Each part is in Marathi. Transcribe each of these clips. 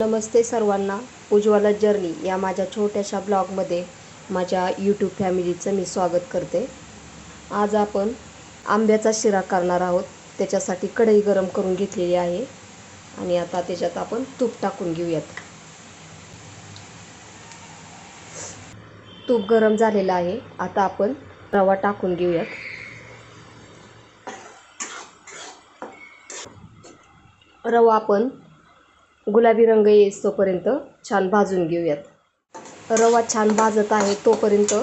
नमस्ते सर्वांना. उज्ज्वला जर्नी या माझ्या छोट्याशा ब्लॉगमध्ये माझ्या यूट्यूब फॅमिलीचं मी स्वागत करते. आज आपण आंब्याचा शिरा करणार आहोत. त्याच्यासाठी कढई गरम करून घेतलेली आहे. आणि आता त्याच्यात आपण तूप टाकून घेऊयात. तूप गरम झालेलं आहे. आता आपण रवा टाकून घेऊयात. रवा आपण गुलाबी रंग येईस तोपर्यंत छान भाजून घेऊयात. रवा छान भाजत आहे तोपर्यंत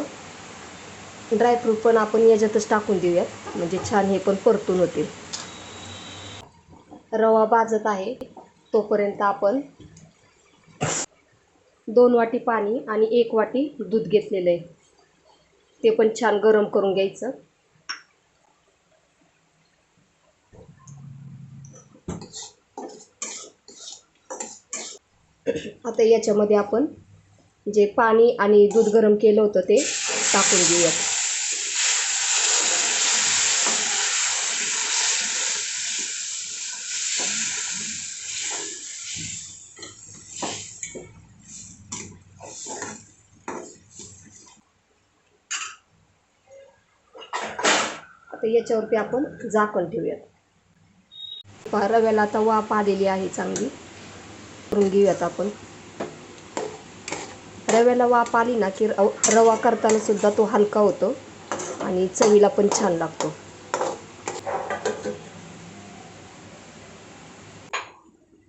ड्रायफ्रूट पण आपण याच्यातच टाकून देऊयात म्हणजे छान हे पण परतून होतील. रवा भाजत आहे तोपर्यंत आपण दोन वाटी पाणी आणि एक वाटी दूध घेतलेलं आहे. ते पण छान गरम करून घ्यायचं. आता याच्यामध्ये आपण जे पाणी आणि दूध गरम केलं होतं ते टाकून घेऊयात. आता याच्यावरती आपण झाकण ठेवूयात. रव्याला आता वाफ आलेली आहे चांगली. करून घेऊयात आपण. रव्याला वाफ आली ना की रव रवा करताना सुद्धा तो हलका होतो आणि चवीला पण छान लागतो.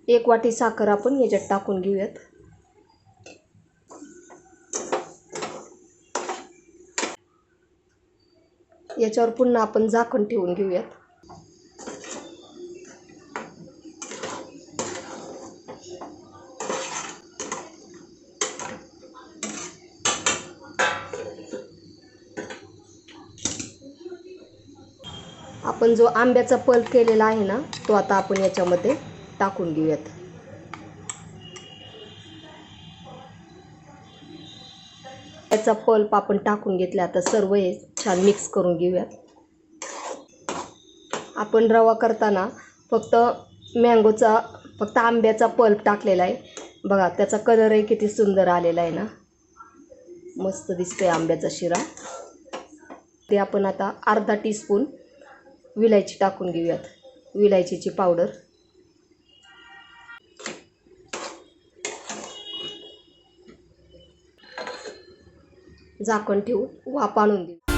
एक वाटी साखर आपण याच्यात टाकून घेऊयात. याच्यावर पुन्हा आपण झाकण ठेवून घेऊयात. आपण जो आंब्याचा पल्प केलेला आहे ना तो आता आपण याच्यामध्ये टाकून घेऊयात. याचा पल्प आपण टाकून घेतला आता सर्व हे छान मिक्स करून घेऊयात. आपण रवा करताना फक्त मँगोचा फक्त आंब्याचा पल्प टाकलेला आहे. बघा त्याचा कलरही किती सुंदर आलेला आहे ना. मस्त दिसतोय आंब्याचा शिरा. ते आपण आता अर्धा टीस्पून विलायची टाकून घेऊयात. विलायचीची पावडर झाकण ठेवून वाफ आणून देऊ.